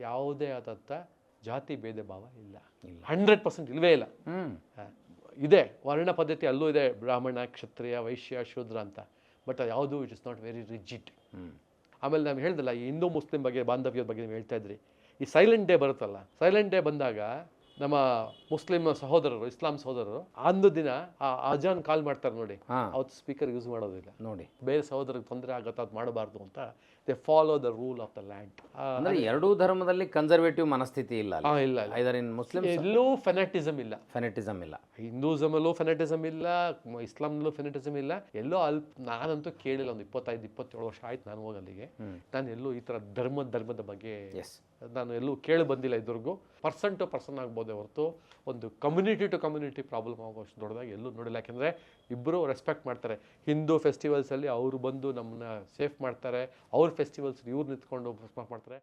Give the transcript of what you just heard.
ಯಾವುದೇ ಆದಂಥ ಜಾತಿ ಭೇದ ಭಾವ ಇಲ್ಲ. ಇಲ್ಲ. ಹಂಡ್ರೆಡ್ ಪರ್ಸೆಂಟ್ ಇಲ್ಲವೇ ಇಲ್ಲ. ಇದೆ ವರ್ಣ ಪದ್ಧತಿ ಅಲ್ಲೂ ಇದೆ ಬ್ರಾಹ್ಮಣ ಕ್ಷತ್ರಿಯ ವೈಶ್ಯ ಶೂದ್ರ ಅಂತ. ಬಟ್ ಅದು ಯಾವುದು it is not very rigid ಆಮೇಲೆ ನಾವು ಹೇಳ್ದಲ್ಲ ಈ ಹಿಂದೂ ಮುಸ್ಲಿಂ ಬಗ್ಗೆ ಬಾಂಧವ್ಯದ ಬಗ್ಗೆ ನೀವು ಹೇಳ್ತಾ ಇದ್ರಿ. ಈ ಸೈಲೆಂಟ್ ಡೇ ಬರುತ್ತಲ್ಲ ಸೈಲೆಂಟ್ ಡೇ ಬಂದಾಗ ನಮ್ಮ ಮುಸ್ಲಿಂ ಸಹೋದರರು ಇಸ್ಲಾಂ ಸಹೋದರರು ಅಂದು ದಿನ ಆ ಅಜಾನ್ ಕಾಲ್ ಮಾಡ್ತಾರೆ ನೋಡಿ. ಅವತ್ತು ಸ್ಪೀಕರ್ ಯೂಸ್ ಮಾಡೋದಿಲ್ಲ. ನೋಡಿ. ಬೇರೆ ಸಹೋದರಿಗೆ ತೊಂದರೆ ಆಗತ್ತೆ ಅದು ಮಾಡಬಾರ್ದು ಅಂತ they follow the rule of the land ಅಂದ್ರೆ ಎರಡೂ ಧರ್ಮದಲ್ಲಿ ಕನ್ಸರ್ವೇಟಿವ್ ಮನಸ್ಥಿತಿ ಇಲ್ಲ ಇಲ್ಲ ಐದರ್ ಇನ್ ಮುಸ್ಲಿಂ ಎಲ್ಲೂ ಫೆನಾಟಿಸಮ್ ಇಲ್ಲ. ಫೆನೆಟಿಸಮ್ ಇಲ್ಲ. ಹಿಂದೂಸಮಲ್ಲೂ ಫೆನೆಟಿಸಮ್ ಇಲ್ಲ ಇಸ್ಲಾಂ ಇಸ್ಲಾಂನಲ್ಲೂ ಫೆನೆಟಿಸಮ್ ಇಲ್ಲ. ಎಲ್ಲೋ ಅಲ್ಪ ನಾನಂತೂ ಕೇಳಿಲ್ಲ ಒಂದು ಇಪ್ಪತ್ತೈದು ಇಪ್ಪತ್ತೇಳು ವರ್ಷ ಆಯ್ತು ನಾನು ಹೋಗಿ ಅಲ್ಲಿಗೆ. ನಾನು ಎಲ್ಲೂ ಈ ತರ ಧರ್ಮ ಧರ್ಮದ ಬಗ್ಗೆ ನಾನು ಎಲ್ಲೂ ಕೇಳಿ ಬಂದಿಲ್ಲ ಇದ್ರಿಗೂ ಪರ್ಸನ್ ಟು ಪರ್ಸನ್ ಆಗ್ಬೋದೇ ಹೊರತು ಒಂದು ಕಮ್ಯುನಿಟಿ ಟು ಕಮ್ಯುನಿಟಿ ಪ್ರಾಬ್ಲಮ್ ಆಗೋಷ್ಟು ದೊಡ್ಡದಾಗಿ ಎಲ್ಲೂ ನೋಡಿಲ್ಲ. ಯಾಕೆಂದರೆ ಇಬ್ಬರು ರೆಸ್ಪೆಕ್ಟ್ ಮಾಡ್ತಾರೆ. ಹಿಂದೂ ಫೆಸ್ಟಿವಲ್ಸಲ್ಲಿ ಅವರು ಬಂದು ನಮ್ಮನ್ನ ಸೇಫ್ ಮಾಡ್ತಾರೆ. ಅವ್ರ ಫೆಸ್ಟಿವಲ್ಸ್ ಇವ್ರು ನಿಂತ್ಕೊಂಡು ಮಾಡ್ತಾರೆ.